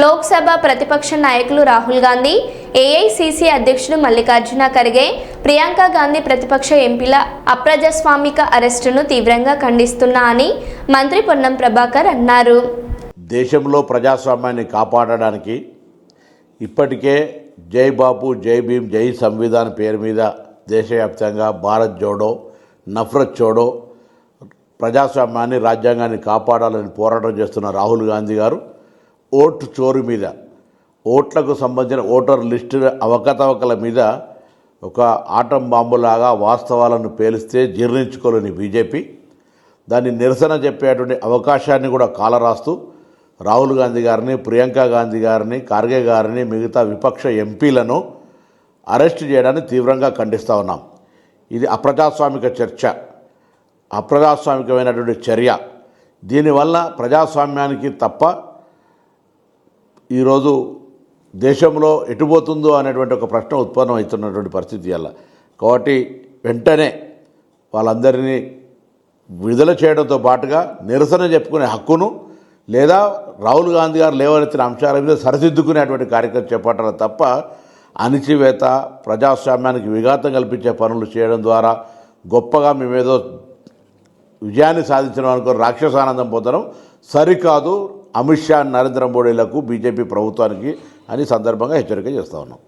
లోక్సభ ప్రతిపక్ష నాయకులు రాహుల్ గాంధీ ఏఐసిసి అధ్యక్షుడు మల్లికార్జున ఖర్గే ప్రియాంక గాంధీ ప్రతిపక్ష ఎంపీల అప్రజాస్వామిక అరెస్టును తీవ్రంగా ఖండిస్తున్నా అని మంత్రి పొన్నం ప్రభాకర్ అన్నారు. దేశంలో ప్రజాస్వామ్యాన్ని కాపాడడానికి ఇప్పటికే జై బాపు జై భీమ్ జై సంవిధాన్ పేరు మీద దేశవ్యాప్తంగా భారత్ జోడో నఫ్రత్ చోడో ప్రజాస్వామ్యాన్ని రాజ్యాంగాన్ని కాపాడాలని పోరాటం చేస్తున్న రాహుల్ గాంధీ గారు ఓటు చోరు మీద ఓట్లకు సంబంధించిన ఓటర్ లిస్టు అవకతవకల మీద ఒక ఆటం బాంబులాగా వాస్తవాలను పేలిస్తే జీర్ణించుకోలేని బీజేపీ. దాన్ని నిరసన చెప్పేటువంటి అవకాశాన్ని కూడా కాలరాస్తూ రాహుల్ గాంధీ గారిని ప్రియాంక గాంధీ గారిని ఖార్గే గారిని మిగతా విపక్ష ఎంపీలను అరెస్ట్ చేయడాన్ని తీవ్రంగా ఖండిస్తూ ఉన్నాం. ఇది అప్రజాస్వామిక చర్చ అప్రజాస్వామికమైనటువంటి చర్య. దీనివల్ల ప్రజాస్వామ్యానికి తప్ప ఈరోజు దేశంలో ఎటుపోతుందో అనేటువంటి ఒక ప్రశ్న ఉత్పన్నం అవుతున్నటువంటి పరిస్థితి వల్ల. కాబట్టి వెంటనే వాళ్ళందరినీ విడుదల చేయడంతో పాటుగా నిరసన చెప్పుకునే హక్కును లేదా రాహుల్ గాంధీ గారు లేవనెత్తిన అంశాల మీద సరిదిద్దుకునేటువంటి కార్యక్రమం చేపట్టడం తప్ప అణిచివేత ప్రజాస్వామ్యానికి విఘాతం కల్పించే పనులు చేయడం ద్వారా గొప్పగా మేమేదో విజయాన్ని సాధించడం అనుకో రాక్షసానందం పొందడం సరికాదు. అమిత్ షా నరేంద్ర మోడీలకు బీజేపీ ప్రభుత్వానికి అని సందర్భంగా హెచ్చరిక చేస్తా ఉన్నాం.